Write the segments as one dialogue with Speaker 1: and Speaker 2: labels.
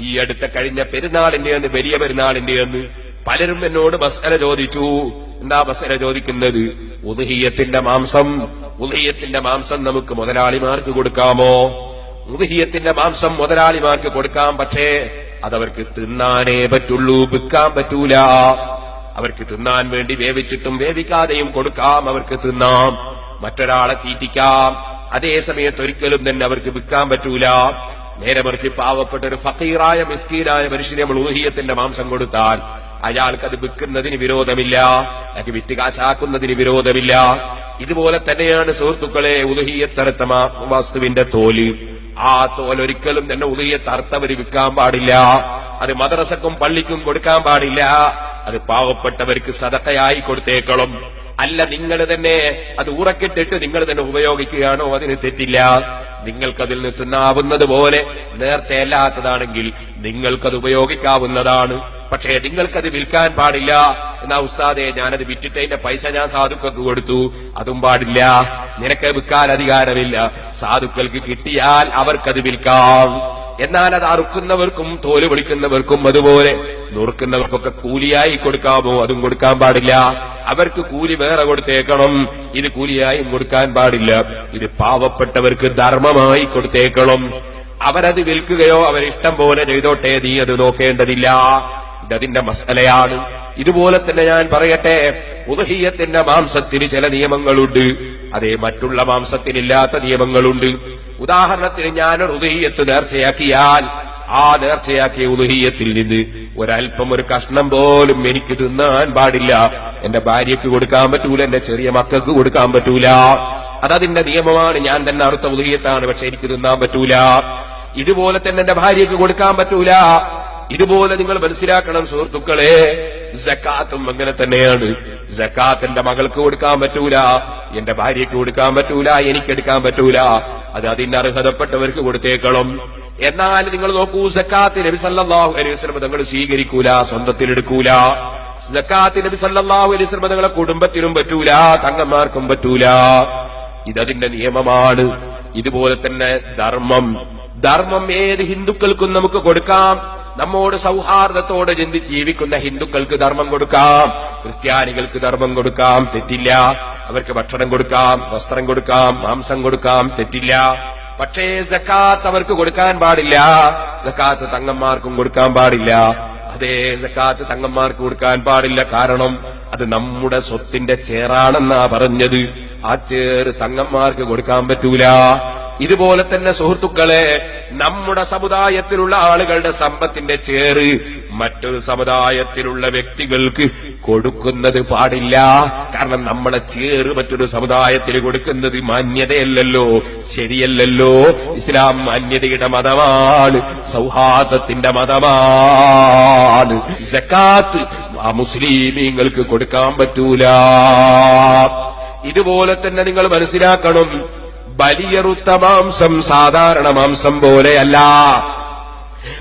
Speaker 1: ഈ അടുത്ത കഴിഞ്ഞ പെരുന്നാളിന്റെ അന്ന് വലിയ പെരുന്നാളിന്റെ അന്ന് പലരും എന്നോട് മസല ചോദിച്ചു. എന്താ മസല ചോദിക്കുന്നത്? ഉദഹീയത്തിന്റെ മാംസം. ഉദഹീയത്തിന്റെ മാംസം നമുക്ക് മുതലാളിമാർക്ക് കൊടുക്കാമോ? ഉദഹീയത്തിന്റെ മാംസം മുതലാളിമാർക്ക് കൊടുക്കാം പക്ഷേ അതവർക്ക് തിന്നാനേ പറ്റുള്ളൂ വിൽക്കാൻ പറ്റൂല. അവർക്ക് തിന്നാൻ വേണ്ടി വേവിച്ചിട്ടും വേവിക്കാതെയും കൊടുക്കാം അവർക്ക് തിന്നാം. മറ്റൊരാളെ തീറ്റിക്കാം. അതേ സമയത്ത് ഒരിക്കലും തന്നെ അവർക്ക് വിൽക്കാൻ പറ്റൂല. നേരെ മറിച്ച് പാവപ്പെട്ട ഒരു ഫക്കീറായ മിസ്കീനായ മനുഷ്യനെ നമ്മൾ ഊഹിയത്തിന്റെ മാംസം കൊടുത്താൽ അയാൾക്ക് അത് വിൽക്കുന്നതിന് വിരോധമില്ല അയാൾക്ക് വിറ്റ് കാശാക്കുന്നതിന് വിരോധമില്ല. ഇതുപോലെ തന്നെയാണ് സുഹൃത്തുക്കളെ ഉദുഹിയത്തറുത്ത വസ്തുവിന്റെ തോൽ. ആ തോൽ ഒരിക്കലും തന്നെ ഉദയത്തറുത്തവര് വിൽക്കാൻ പാടില്ല. അത് മദ്രസക്കും പള്ളിക്കും കൊടുക്കാൻ പാടില്ല. അത് പാവപ്പെട്ടവർക്ക് സതക്കയായി കൊടുത്തേക്കണം. അല്ല നിങ്ങൾ തന്നെ അത് ഉറക്കിട്ടിട്ട് നിങ്ങൾ തന്നെ ഉപയോഗിക്കുകയാണോ? അതിന് തെറ്റില്ല. നിങ്ങൾക്കതിൽ നിന്ന് തിന്നാവുന്നത് പോലെ നേർച്ചയല്ലാത്തതാണെങ്കിൽ നിങ്ങൾക്കത് ഉപയോഗിക്കാവുന്നതാണ്. പക്ഷേ നിങ്ങൾക്കത് വിൽക്കാൻ പാടില്ല. എന്നാ ഉസ്താദെ ഞാനത് വിറ്റിട്ട് അതിന്റെ പൈസ ഞാൻ സാധുക്കൾക്ക് കൊടുത്തു. അതും പാടില്ല. നിനക്ക് വിൽക്കാൻ അധികാരമില്ല. സാധുക്കൾക്ക് കിട്ടിയാൽ അവർക്കത് വിൽക്കാം. എന്നാൽ അത് അറുക്കുന്നവർക്കും തോൽ വിളിക്കുന്നവർക്കും അതുപോലെ നുറുക്കുന്നവർക്കൊക്കെ കൂലിയായി കൊടുക്കാമോ? അതും കൊടുക്കാൻ പാടില്ല. അവർക്ക് കൂലി വേറെ കൊടുത്തേക്കണം. ഇത് കൂലിയായും കൊടുക്കാൻ പാടില്ല. ഇത് പാവപ്പെട്ടവർക്ക് ധർമ്മമായി കൊടുത്തേക്കണം. അവരത് വിൽക്കുകയോ അവരിഷ്ടം പോലെ ചെയ്തോട്ടെ നീ അത് നോക്കേണ്ടതില്ല. ഇതതിന്റെ മസലയാണ്. ഇതുപോലെ തന്നെ ഞാൻ പറയട്ടെ ഉദഹീയത്തിന്റെ മാംസത്തിന് ചില നിയമങ്ങളുണ്ട്. അതേ മറ്റുള്ള മാംസത്തിനില്ലാത്ത നിയമങ്ങളുണ്ട്. ഉദാഹരണത്തിന് ഞാൻ ഉദഹീയത്ത് നേർച്ചയാക്കിയാൽ ആ നേർച്ചയാക്കിയ ഉദഹീയത്തിൽ നിന്ന് ഒരല്പം ഒരു കഷ്ണം പോലും എനിക്ക് തിന്നാൻ പാടില്ല. എന്റെ ഭാര്യയ്ക്ക് കൊടുക്കാൻ പറ്റൂല എന്റെ ചെറിയ മക്കൾക്ക് കൊടുക്കാൻ പറ്റൂല. അതതിന്റെ നിയമമാണ്. ഞാൻ തന്നെ അറുത്ത ഉദഹീയത്താണ് പക്ഷെ എനിക്ക് തിന്നാൻ പറ്റൂല. ഇതുപോലെ തന്നെ എന്റെ ഭാര്യയ്ക്ക് കൊടുക്കാൻ പറ്റൂല. ഇതുപോലെ നിങ്ങൾ മനസ്സിലാക്കണം സുഹൃത്തുക്കളെ. ജക്കാത്തും അങ്ങനെ തന്നെയാണ്. ജക്കാത്ത് എന്റെ മകൾക്ക് കൊടുക്കാൻ പറ്റൂല എന്റെ ഭാര്യയ്ക്ക് കൊടുക്കാൻ പറ്റൂല എനിക്ക് എടുക്കാൻ പറ്റൂല. അത് അതിന്റെ അർഹതപ്പെട്ടവർക്ക് കൊടുത്തേക്കണം. എന്നാൽ നിങ്ങൾ നോക്കൂ സക്കാത്ത് നബി സല്ലാഹു അലൈഹി വസല്ലം തങ്ങൾ സ്വീകരിക്കൂല സ്വന്തത്തിൽ എടുക്കൂല. സക്കാത്ത് നബി സല്ലാഹു അലൈഹി വസല്ലം തങ്ങളെ കുടുംബത്തിനും പറ്റൂല തങ്ങന്മാർക്കും പറ്റൂല. ഇതതിന്റെ നിയമമാണ്. ഇതുപോലെ തന്നെ ധർമ്മം. ധർമ്മം ഏത് ഹിന്ദുക്കൾക്കും നമുക്ക് കൊടുക്കാം. നമ്മോട് സൗഹാർദ്ദത്തോടെ ചിന്തി ജീവിക്കുന്ന ഹിന്ദുക്കൾക്ക് ധർമ്മം കൊടുക്കാം. ക്രിസ്ത്യാനികൾക്ക് ധർമ്മം കൊടുക്കാം. തെറ്റില്ല. അവർക്ക് ഭക്ഷണം കൊടുക്കാം. വസ്ത്രം കൊടുക്കാം. മാംസം കൊടുക്കാം. തെറ്റില്ല. പക്ഷേ സക്കാത്ത് അവർക്ക് കൊടുക്കാൻ പാടില്ല. സക്കാത്ത് തങ്ങന്മാർക്കും കൊടുക്കാൻ പാടില്ല. അതേ സക്കാത്ത് തങ്ങന്മാർക്ക് കൊടുക്കാൻ പാടില്ല. കാരണം അത് നമ്മുടെ സ്വത്തിന്റെ ചേറാണെന്നാ പറഞ്ഞത്. ആ ചേറ് തങ്ങന്മാർക്ക് കൊടുക്കാൻ പറ്റൂല. ഇതുപോലെ തന്നെ സുഹൃത്തുക്കളെ നമ്മുടെ സമുദായത്തിലുള്ള ആളുകളുടെ സമ്പത്തിന്റെ ചേറ് മറ്റൊരു സമുദായത്തിലുള്ള വ്യക്തികൾക്ക് കൊടുക്കുന്നത് പാടില്ല. കാരണം നമ്മളെ ചേറ് മറ്റൊരു സമുദായത്തിൽ കൊടുക്കുന്നത് മാന്യതയല്ലല്ലോ ശരിയല്ലല്ലോ. ഇസ്ലാം മാന്യതയുടെ മതമാണ് സൗഹാർദ്ദത്തിന്റെ മതമാണ്. ജക്കാത്ത് ആ മുസ്ലിമീങ്ങൾക്ക് കൊടുക്കാൻ പറ്റൂല. ഇതുപോലെ തന്നെ നിങ്ങൾ മനസ്സിലാക്കണം. ബലിയറുത്ത മാംസം സാധാരണ മാംസം പോലെയല്ല.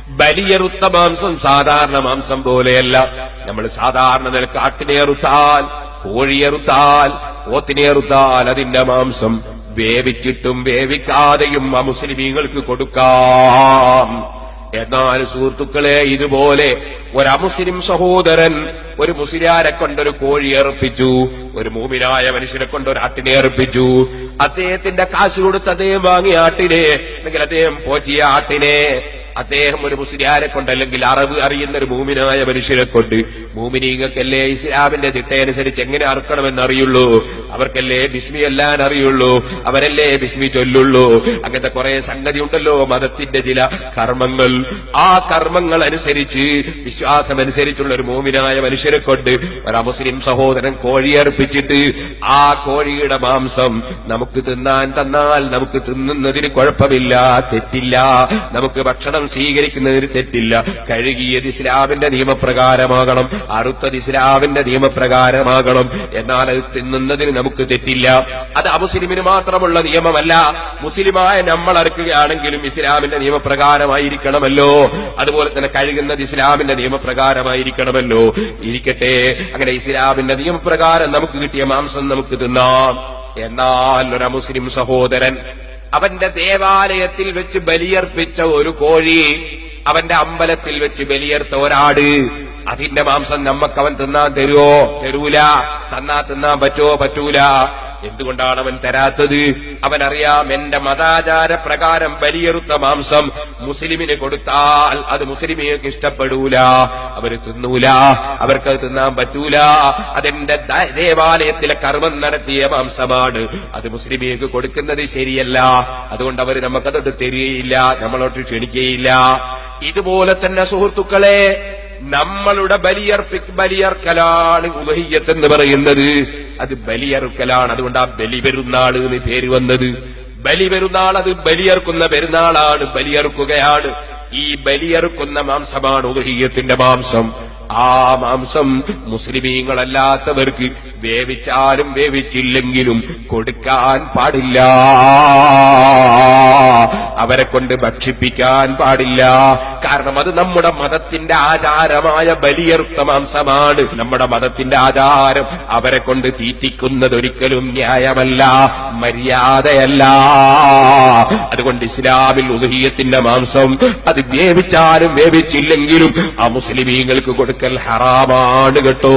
Speaker 1: ബലിയറുത്ത മാംസം സാധാരണ മാംസം പോലെയല്ല. നമ്മൾ സാധാരണ നിലയ്ക്ക് ആട്ടിനെറുത്താൽ കോഴിയെറുത്താൽ പോത്തിനെറുത്താൽ അതിന്റെ മാംസം വേവിച്ചിട്ടും വേവിക്കാതെയും ആ മുസ്ലിമീങ്ങൾക്ക് കൊടുക്കാം. എന്നാൽ സുഹൃത്തുക്കളെ ഇതുപോലെ ഒരമുസ്ലിം സഹോദരൻ ഒരു മുസ്ലിയാരെ കൊണ്ടൊരു കോഴി അർപ്പിച്ചു ഒരു മൂമിനായ മനുഷ്യനെ കൊണ്ട് ഒരു ആട്ടിനെ അർപ്പിച്ചു അദ്ദേഹത്തിന്റെ കാശ് കൊടുത്ത് അദ്ദേഹം വാങ്ങിയ ആട്ടിനെ അല്ലെങ്കിൽ അദ്ദേഹം പോറ്റിയ ആട്ടിനെ അദ്ദേഹം ഒരു മുസ്ലിയാരെ കൊണ്ട് അല്ലെങ്കിൽ അറിവ് അറിയുന്ന ഒരു മൂമിനായ മനുഷ്യരെ കൊണ്ട് മൂമിനീങ്ങൾക്കല്ലേ ഇസ്ലാമിന്റെ ചിട്ടയനുസരിച്ച് എങ്ങനെ അറുക്കണമെന്ന് അറിയുള്ളൂ അവർക്കല്ലേ ബിസ്മി എല്ലാം അറിയുള്ളൂ? അവരല്ലേ ബിസ്മി ചൊല്ലുള്ളൂ? അങ്ങനത്തെ കുറെ സംഗതി ഉണ്ടല്ലോ മതത്തിന്റെ ചില കർമ്മങ്ങൾ. ആ കർമ്മങ്ങൾ അനുസരിച്ച് വിശ്വാസം അനുസരിച്ചുള്ള ഒരു മൂമിനായ മനുഷ്യരെ കൊണ്ട് ഒരു മുസ്ലിം സഹോദരൻ കോഴി അർപ്പിച്ചിട്ട് ആ കോഴിയുടെ മാംസം നമുക്ക് തിന്നാൻ തന്നാൽ നമുക്ക് തിന്നുന്നതിന് കുഴപ്പമില്ല തെറ്റില്ല. നമുക്ക് ഭക്ഷണം സ്വീകരിക്കുന്നതിന് തെറ്റില്ല. കഴുകിയത് ഇസ്ലാമിന്റെ നിയമപ്രകാരമാകണം അറുത്തത് ഇസ്ലാമിന്റെ നിയമപ്രകാരമാകണം. എന്നാൽ അത് തിന്നുന്നതിന് നമുക്ക് തെറ്റില്ല. അത് അമുസ്ലിമിന് മാത്രമുള്ള നിയമമല്ല. മുസ്ലിമായ നമ്മൾ അറുക്കുകയാണെങ്കിലും ഇസ്ലാമിന്റെ നിയമപ്രകാരമായിരിക്കണമല്ലോ. അതുപോലെ തന്നെ കഴുകുന്നത് ഇസ്ലാമിന്റെ നിയമപ്രകാരമായിരിക്കണമല്ലോ. ഇരിക്കട്ടെ അങ്ങനെ ഇസ്ലാമിന്റെ നിയമപ്രകാരം നമുക്ക് കിട്ടിയ മാംസം നമുക്ക് തിന്നാം. എന്നാൽ ഒരു മുസ്ലിം സഹോദരൻ അവന്റെ ദേവാലയത്തിൽ വെച്ച് ബലിയർപ്പിച്ച ഒരു കോഴി അവന്റെ അമ്പലത്തിൽ വെച്ച് ബലിയർത്ത ഒരാട്. അതിന്റെ മാംസം നമ്മക്ക് അവൻ തിന്നാൻ തരുവോ? തരൂല. തന്നാ തിന്നാൻ പറ്റുവോ? പറ്റൂല. എന്തുകൊണ്ടാണ് അവൻ തരാത്തത്? അവൻ അറിയാം എന്റെ മതാചാര പ്രകാരം ബലിയെറുത്ത മാംസം മുസ്ലിമിന് കൊടുത്താൽ അത് മുസ്ലിമിയർക്ക് ഇഷ്ടപ്പെടൂല. അവർ തിന്നൂല. അവർക്ക് അത് തിന്നാൻ പറ്റൂല. അതെന്റെ ദേവാലയത്തിലെ കർമ്മം നടത്തിയ മാംസമാണ്. അത് മുസ്ലിമിയർക്ക് കൊടുക്കുന്നത് ശരിയല്ല. അതുകൊണ്ട് അവർ നമുക്കതൊട്ട് തരികയില്ല. നമ്മളോട്ട് ക്ഷണിക്കുകയില്ല. ഇതുപോലെ തന്നെ സുഹൃത്തുക്കളെ നമ്മളുടെ ബലിയർപ്പി ബലിയർക്കലാണ് ഉദഹിയത്ത് എന്ന് പറയുന്നത്. അത് ബലിയറുക്കലാണ്. അതുകൊണ്ട് ആ ബലി പെരുന്നാൾ എന്ന് പേര് വന്നത്. ബലി പെരുന്നാൾ അത് ബലിയർക്കുന്ന പെരുന്നാളാണ് ബലിയറുക്കുകയാണ്. ഈ ബലിയറുക്കുന്ന മാംസമാണ് ഉദഹീയത്തിന്റെ മാംസം. ആ മാംസം മുസ്ലിമീങ്ങളല്ലാത്തവർക്ക് വേവിച്ചാലും വേവിച്ചില്ലെങ്കിലും കൊടുക്കാൻ പാടില്ല. അവരെ കൊണ്ട് ഭക്ഷിപ്പിക്കാൻ പാടില്ല. കാരണം അത് നമ്മുടെ മതത്തിന്റെ ആചാരമായ ബലിയറുത്ത മാംസമാണ്. നമ്മുടെ മതത്തിന്റെ ആചാരം അവരെ കൊണ്ട് തീറ്റിക്കുന്നത് ഒരിക്കലും ന്യായമല്ല മര്യാദയല്ല. അതുകൊണ്ട് ഇസ്ലാമിൽ ഉദഹീയത്തിന്റെ മാംസം അത് വേവിച്ചാലും വേവിച്ചില്ലെങ്കിലും ആ മുസ്ലിമീങ്ങൾക്ക് കൊടുക്കൽ ഹറാമാണ് കേട്ടോ